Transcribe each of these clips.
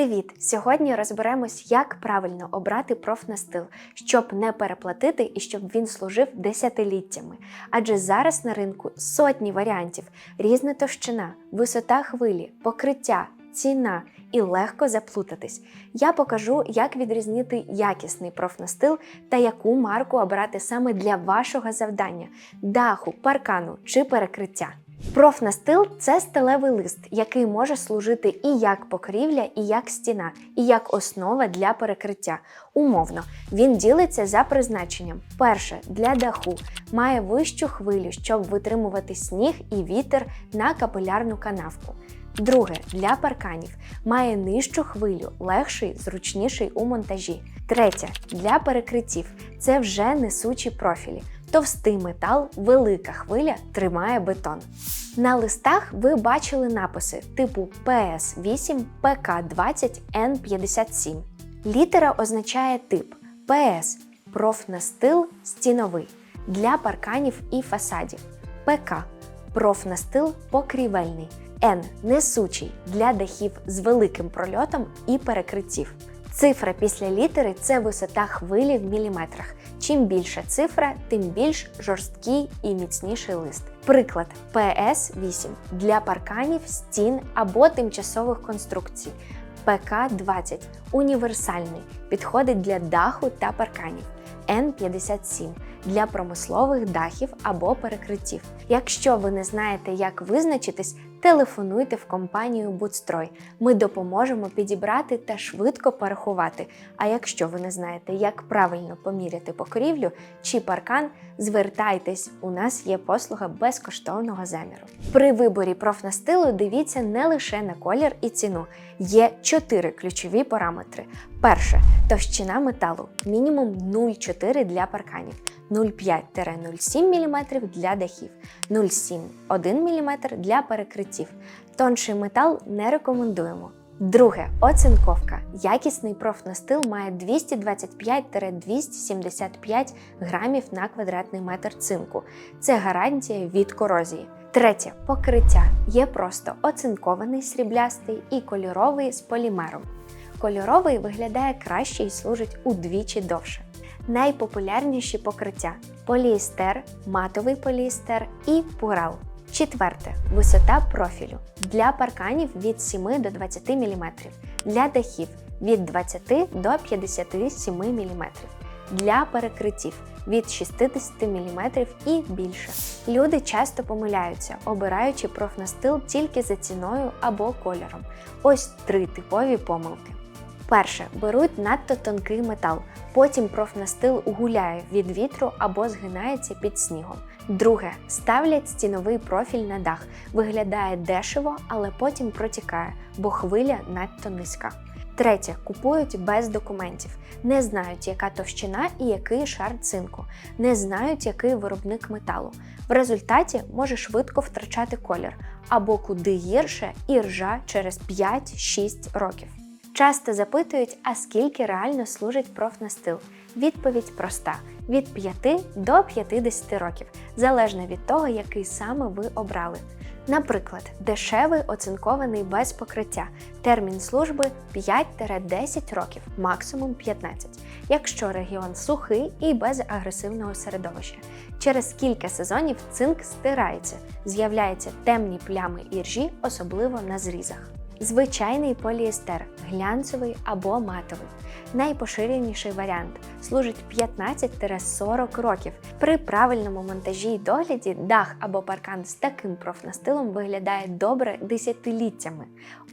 Привіт! Сьогодні розберемось, як правильно обрати профнастил, щоб не переплатити і щоб він служив десятиліттями. Адже зараз на ринку сотні варіантів: різна товщина, висота хвилі, покриття, ціна і легко заплутатись. Я покажу, як відрізнити якісний профнастил та яку марку обрати саме для вашого завдання даху, паркану чи перекриття. Профнастил це сталевий лист, який може служити і як покрівля, і як стіна, і як основа для перекриття. Умовно, він ділиться за призначенням. Перше для даху має вищу хвилю, щоб витримувати сніг і вітер на капилярну канавку. Друге для парканів має нижчу хвилю, легший, зручніший у монтажі. Третє для перекриттів це вже несучі профілі. Товстий метал, велика хвиля тримає бетон. На листах ви бачили написи типу PS8, PK20, N57. Літера означає тип PS профнастил стіновий для парканів і фасадів. ПК профнастил покрівельний. Н несучий для дахів з великим прольотом і перекриттів. Цифра після літери це висота хвилі в міліметрах. Чим більша цифра, тим більш жорсткий і міцніший лист. Приклад PS8 для парканів, стін або тимчасових конструкцій. ПК20 універсальний, підходить для даху та парканів. Н57 для промислових дахів або перекриттів. Якщо ви не знаєте, як визначитись, телефонуйте в компанію Будстрой. Ми допоможемо підібрати та швидко порахувати. А якщо ви не знаєте, як правильно поміряти покрівлю чи паркан, звертайтесь, у нас є послуга безкоштовного заміру. При виборі профнастилу дивіться не лише на колір і ціну. Є чотири ключові параметри. Перше товщина металу мінімум 0,4 для парканів. 0,5-0,7 мм для дахів, 0,7-1 мм для перекриттів. Тонший метал не рекомендуємо. Друге оцинковка. Якісний профнастил має 225-275 грамів на квадратний метр цинку. Це гарантія від корозії. Третє покриття є просто оцинкований сріблястий і кольоровий з полімером. Кольоровий виглядає краще і служить удвічі довше. Найпопулярніші покриття поліестер, матовий поліестер і пурал. Четверте висота профілю для парканів від 7 до 20 мм, для дахів від 20 до 57 мм, для перекриттів від 60 мм і більше. Люди часто помиляються, обираючи профнастил тільки за ціною або кольором. Ось три типові помилки. Перше, беруть надто тонкий метал, потім профнастил гуляє від вітру або згинається під снігом. Друге, ставлять стіновий профіль на дах. Виглядає дешево, але потім протікає, бо хвиля надто низька. Третє, купують без документів, не знають, яка товщина і який шар цинку, не знають, який виробник металу. В результаті може швидко втрачати колір або куди гірше і ржа через 5-6 років. Часто запитують, а скільки реально служить профнастил. Відповідь проста: від 5 до 50 років, залежно від того, який саме ви обрали. Наприклад, дешевий оцинкований без покриття. Термін служби 5-10 років, максимум 15, якщо регіон сухий і без агресивного середовища. Через кілька сезонів цинк стирається, з'являються темні плями іржі, особливо на зрізах. Звичайний поліестер, глянцевий або матовий. Найпоширеніший варіант служить 15-40 років. При правильному монтажі й догляді дах або паркан з таким профнастилом виглядає добре десятиліттями.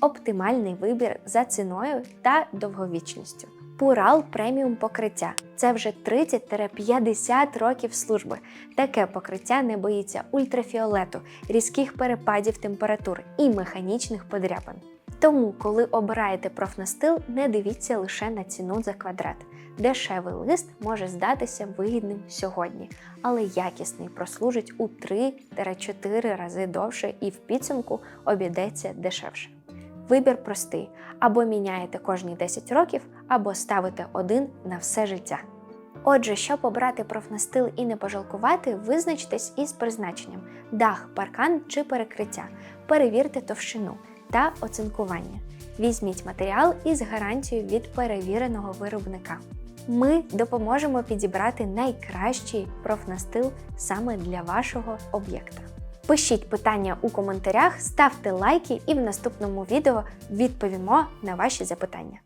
Оптимальний вибір за ціною та довговічністю. Пурал преміум покриття це вже 30-50 років служби. Таке покриття не боїться ультрафіолету, різких перепадів температур і механічних подряпин. Тому, коли обираєте профнастил, не дивіться лише на ціну за квадрат. Дешевий лист може здатися вигідним сьогодні, але якісний прослужить у 3-4 рази довше і в підсумку обійдеться дешевше. Вибір простий: або міняєте кожні 10 років, або ставите один на все життя. Отже, щоб обрати профнастил і не пожалкувати, визначтесь із призначенням: дах, паркан чи перекриття. Перевірте товщину та оцинкування. Візьміть матеріал із гарантією від перевіреного виробника. Ми допоможемо підібрати найкращий профнастил саме для вашого об'єкта. Пишіть питання у коментарях, ставте лайки і в наступному відео відповімо на ваші запитання.